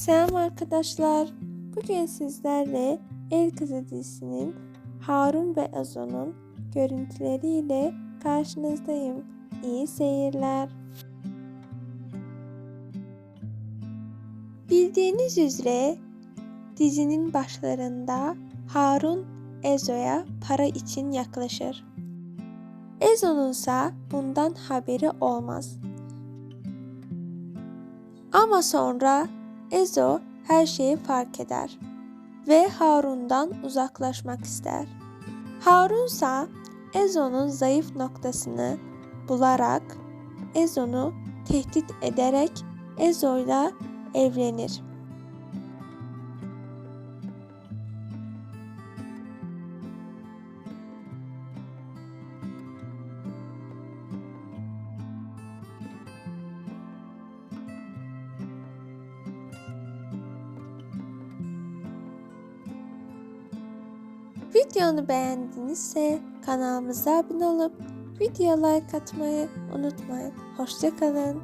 Selam arkadaşlar. Bugün sizlerle El Kızı dizisinin Harun ve Ezo'nun görüntüleriyle karşınızdayım. İyi seyirler. Bildiğiniz üzere dizinin başlarında Harun Ezo'ya para için yaklaşır. Ezo'nun ise bundan haberi olmaz. Ama sonra Ezo her şeyi fark eder ve Harun'dan uzaklaşmak ister. Harun ise Ezo'nun zayıf noktasını bularak Ezo'nu tehdit ederek Ezo'yla evlenir. Videonu beğendinizse kanalımıza abone olup video like atmayı unutmayın. Hoşçakalın.